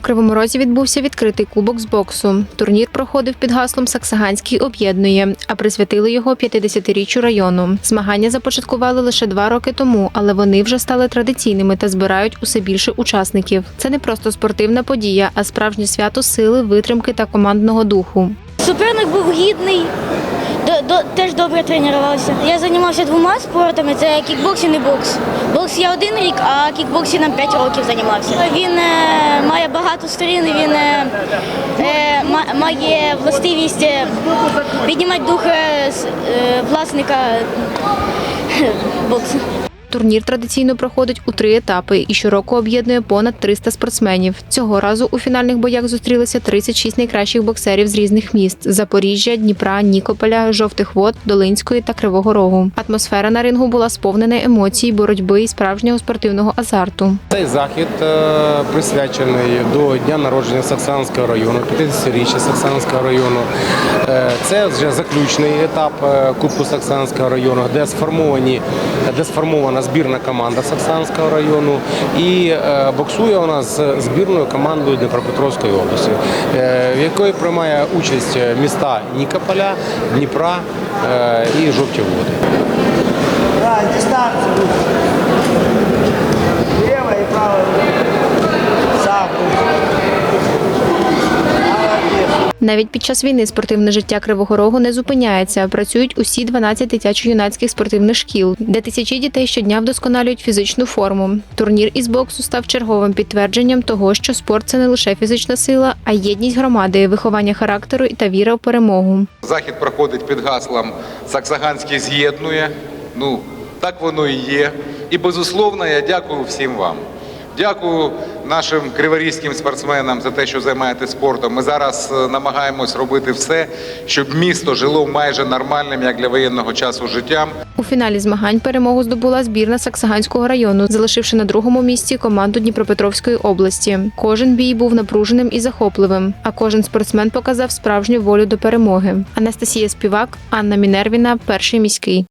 Кривому Розі відбувся відкритий кубок з боксу. Турнір проходив під гаслом Саксаганський об'єднує, а присвятили його 50-річчю району. Змагання започаткували лише два роки тому, але вони вже стали традиційними та збирають усе більше учасників. Це не просто спортивна подія, а справжнє свято сили, витримки та командного духу. Суперник був гідний, до, до, теж добре тренувався. Я займався двома спортами: це кікбоксинг і бокс. Бокс я один рік, а кікбоксингом 5 років займався. Він е, має багато сторін, він е, е, має властивість е, піднімати дух е, е, власника е, боксу. Турнір традиційно проходить у три етапи і щороку об'єднує понад 300 спортсменів. Цього разу у фінальних боях зустрілися 36 найкращих боксерів з різних міст: Запоріжжя, Дніпра, Нікополя, Жовтих Вод, Долинської та Кривого Рогу. Атмосфера на рингу була сповнена емоцій, боротьби і справжнього спортивного азарту. Цей захід е, присвячений до дня народження Саксанського району, 50-річчя Саксанського району. Е, Це вже заключний етап е, Кубку Саксанського району, де сформовані, де сформована збірна команда Саксанського району і е, боксує у нас з збірною командою Дніпропетровської області, е, в якої приймає участь міста Нікополя, Дніпра е, і Жовті Води. Да, Навіть під час війни спортивне життя Кривого Рогу не зупиняється. Працюють усі 12 дитячо-юнацьких спортивних шкіл, де тисячі дітей щодня вдосконалюють фізичну форму. Турнір із боксу став черговим підтвердженням того, що спорт це не лише фізична сила, а єдність громади, виховання характеру та віра в перемогу. Захід проходить під гаслом Саксаганський з'єднує. Ну, так воно і є. І безусловно, я дякую всім вам. Дякую нашим криворізьким спортсменам за те, що займаєтесь спортом. Ми зараз е, намагаємось робити все, щоб місто жило майже нормальним, як для воєнного часу, життям. У фіналі змагань перемогу здобула збірна Саксаганського району, залишивши на другому місці команду Дніпропетровської області. Кожен бій був напруженим і захопливим, а кожен спортсмен показав справжню волю до перемоги. Анастасія Співак, Анна Мінервіна, перший міський.